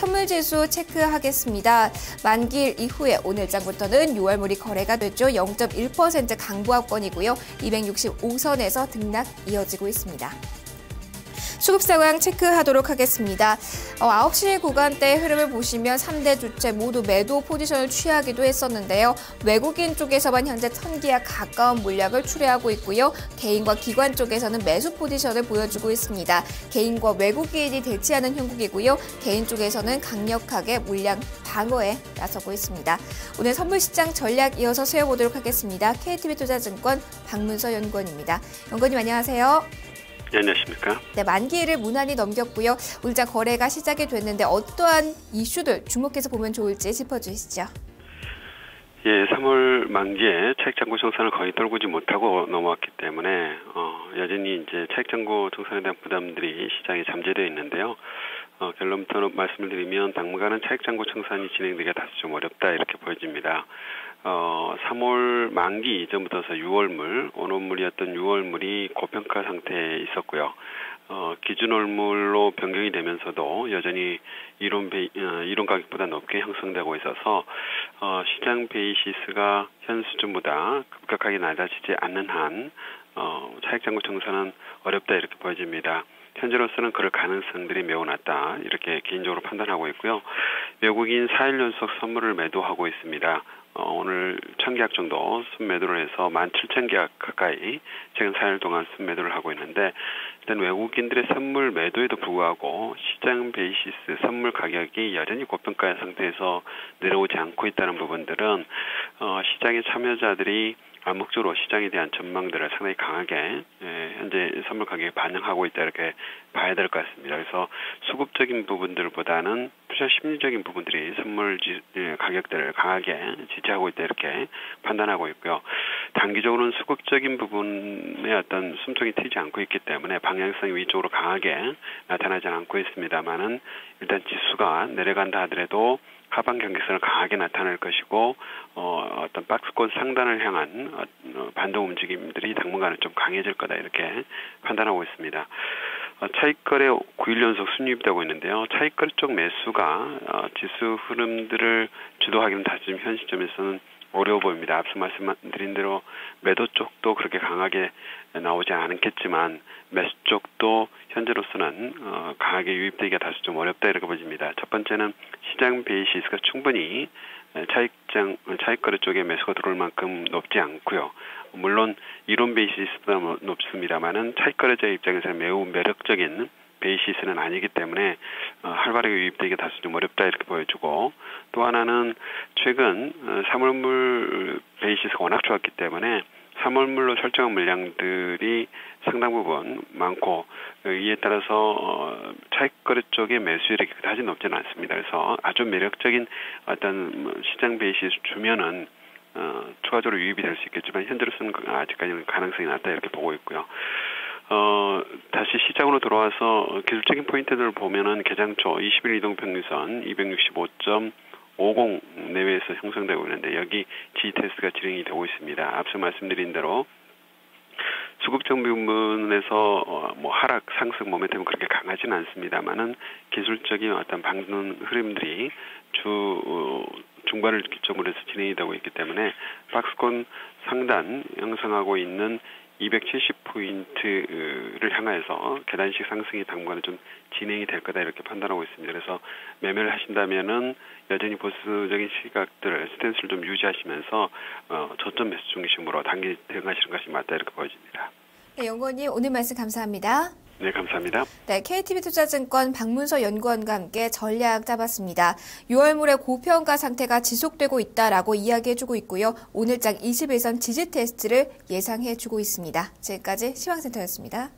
선물 지수 체크하겠습니다. 만기일 이후에 오늘장부터는 6월물이 거래가 됐죠. 0.1% 강보합권이고요. 265선에서 등락 이어지고 있습니다. 수급 상황 체크하도록 하겠습니다. 어, 9시 구간대 흐름을 보시면 3대 주체 모두 매도 포지션을 취하기도 했었는데요. 외국인 쪽에서만 현재 천기와 가까운 물량을 출회하고 있고요. 개인과 기관 쪽에서는 매수 포지션을 보여주고 있습니다. 개인과 외국인이 대치하는 형국이고요. 개인 쪽에서는 강력하게 물량 방어에 나서고 있습니다. 오늘 선물시장 전략 이어서 세워보도록 하겠습니다. KTB투자증권 박문서 연구원입니다. 연구원님 안녕하세요. 네, 안녕하십니까? 네, 만기를 무난히 넘겼고요. 울자 거래가 시작이 됐는데 어떠한 이슈들 주목해서 보면 좋을지 짚어주시죠. 예, 3월 만기에 차익 잔고 청산을 거의 떨구지 못하고 넘어왔기 때문에 어, 여전히 이제 차익 잔고 청산에 대한 부담들이 시장에 잠재되어 있는데요. 어, 결론부터 말씀을 드리면 당분간은 차익 잔고 청산이 진행되기가 다소 좀 어렵다 이렇게 보여집니다. 어, 3월 만기 이전부터서 6월물, 원월물이었던 6월물이 고평가 상태에 있었고요. 어, 기준 월물로 변경이 되면서도 여전히 이론 베이, 어, 이론 가격보다 높게 형성되고 있어서 어, 시장 베이시스가 현 수준보다 급격하게 낮아지지 않는 한 어, 차익 잔고 청산은 어렵다 이렇게 보여집니다. 현재로서는 그럴 가능성들이 매우 낮다 이렇게 개인적으로 판단하고 있고요. 외국인 4일 연속 선물을 매도하고 있습니다. 어, 오늘 천계약 정도 순매도를 해서 17,000계약 가까이 최근 4일 동안 순매도를 하고 있는데 일단 외국인들의 선물 매도에도 불구하고 시장 베이시스 선물 가격이 여전히 고평가 상태에서 내려오지 않고 있다는 부분들은 어, 시장의 참여자들이 암묵적으로 시장에 대한 전망들을 상당히 강하게 예, 현재 선물 가격에 반영하고 있다 이렇게 봐야 될 것 같습니다. 그래서 수급적인 부분들보다는 투자 심리적인 부분들이 선물 지, 예, 가격들을 강하게 지지하고 있다 이렇게 판단하고 있고요. 단기적으로는 수급적인 부분에 어떤 숨통이 트이지 않고 있기 때문에 방향성이 위쪽으로 강하게 나타나지 않고 있습니다만은 일단 지수가 내려간다 하더라도 하방 경계선을 강하게 나타낼 것이고 어, 어떤 박스권 상단을 향한 어, 반동 움직임들이 당분간은 좀 강해질 거다 이렇게 판단하고 있습니다. 어, 차익거래 9일 연속 순이입되고 있는데요. 차익거래 쪽 매수가 어, 지수 흐름들을 주도하기는 좀현 시점에서는 어려워 보입니다. 앞서 말씀드린 대로 매도 쪽도 그렇게 강하게 나오지 않겠지만 매수 쪽도 현재로서는 어, 강하게 유입되기가 다소 좀 어렵다 이렇게 보입니다. 첫 번째는 시장 베이시스가 충분히 차익장 차익 거래 쪽에 매수가 들어올 만큼 높지 않고요. 물론 이론 베이시스보다 높습니다만은 차익 거래자 입장에서는 매우 매력적인 베이시스는 아니기 때문에 어, 활발하게 유입되기가 다소 좀 어렵다 이렇게 보여주고 또 하나는 최근 3월물 어, 베이시스가 워낙 좋았기 때문에 3월물로 설정한 물량들이 상당 부분 많고 이에 따라서 어, 차익거래 쪽의 매수율이 그다지 높지는 않습니다. 그래서 아주 매력적인 어떤 뭐 시장 베이시스 주면은 어, 추가적으로 유입이 될 수 있겠지만 현재로서는 아직까지는 가능성이 낮다 이렇게 보고 있고요. 어, 다시 시장으로 들어와서 기술적인 포인트들을 보면은 개장초 20일 이동 평균선 265.50 내외에서 형성되고 있는데 여기 G 테스트가 진행이 되고 있습니다. 앞서 말씀드린 대로 수급적 부분에서 어, 뭐 하락 상승 모멘텀은 그렇게 강하지는 않습니다만은 기술적인 어떤 방는 흐름들이 주 어, 중반을 기점으로 해서 진행이 되고 있기 때문에 박스권 상단 형성하고 있는 270포인트를 향하여서 계단식 상승이 당분간은 좀 진행이 될 거다 이렇게 판단하고 있습니다. 그래서 매매를 하신다면은 여전히 보수적인 시각들을 스탠스를 좀 유지하시면서 어, 저점 매수 중심으로 단기 대응하시는 것이 맞다 이렇게 보여집니다. 네, 연구원님 오늘 말씀 감사합니다. 네, 감사합니다. 네, KTB 투자증권 박문서 연구원과 함께 전략 잡았습니다. 6월물의 고평가 상태가 지속되고 있다라고 이야기해주고 있고요. 오늘장 21선 지지 테스트를 예상해주고 있습니다. 지금까지 시황센터였습니다.